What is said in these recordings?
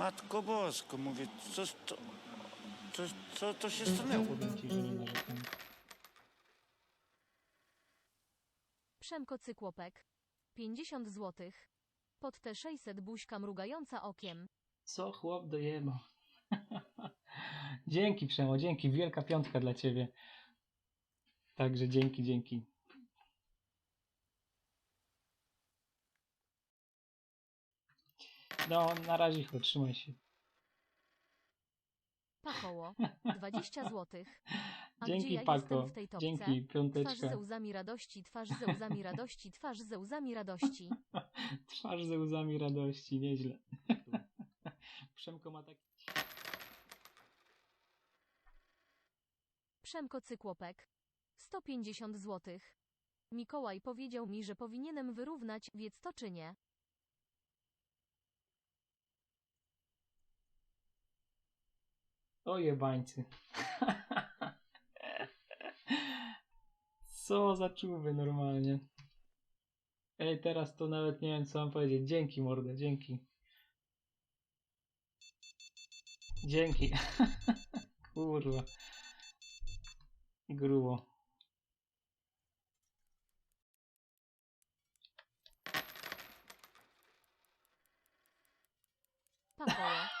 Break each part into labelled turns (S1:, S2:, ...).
S1: Matko Bosko, mówię, co to, co, co to się stanęło?
S2: Powiem ci, że nie narzekam.
S3: Przemko Cykłopek. 50 zł. Pod te 600 buźka mrugająca okiem.
S2: Co chłop dojeba. dzięki Przemo, dzięki. Wielka piątka dla ciebie. Także dzięki, dzięki. No, na razie chodź, trzymaj się.
S3: Pakoło. 20 zł. A
S2: Dzięki,
S3: gdzie ja
S2: Pako.
S3: jestem w tej topce?
S2: Dzięki,
S3: Twarz
S2: piąteczka.
S3: ze łzami radości, twarz ze łzami radości, twarz ze łzami radości.
S2: Twarz ze łzami radości, nieźle. Przemko ma taki...
S3: Przemko Cykłopek. 150 zł. Mikołaj powiedział mi, że powinienem wyrównać, wiedz to czy
S2: O jebańcy. Co za czuwy normalnie. Ej, teraz to nawet nie wiem co mam powiedzieć. Dzięki mordę, dzięki. Dzięki. Kurwa. Grubo.
S3: Pakoło.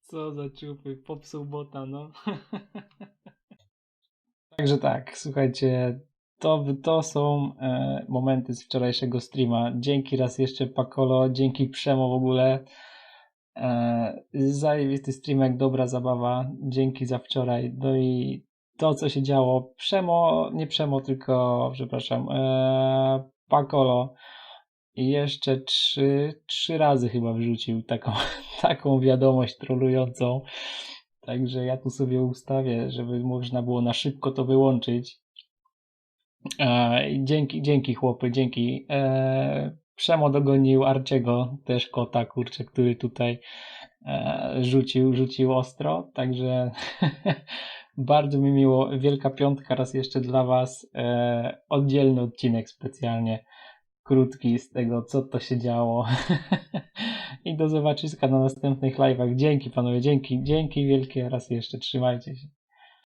S2: Co za ciupy, popsuł bota, no. Także tak, słuchajcie, to, to są e, momenty z wczorajszego streama. Dzięki raz jeszcze Pakolo, dzięki Przemo w ogóle. E, zajebisty streamek, dobra zabawa. Dzięki za wczoraj. No i to, co się działo. Przemo, nie Przemo, tylko, przepraszam, e, Pakolo. I jeszcze trzy, trzy razy chyba wrzucił taką, taką wiadomość trolującą. Także ja tu sobie ustawię, żeby można było na szybko to wyłączyć. E, dzięki, dzięki chłopy, dzięki. Przemo dogonił Arciego, też kota, kurczę, który tutaj e, rzucił, rzucił ostro. Także bardzo mi miło. Wielka piątka raz jeszcze dla Was. E, oddzielny odcinek specjalnie krótki z tego, co to się działo. I do zobaczyska na następnych live'ach. Dzięki panowie, dzięki, dzięki wielkie raz jeszcze. Trzymajcie się.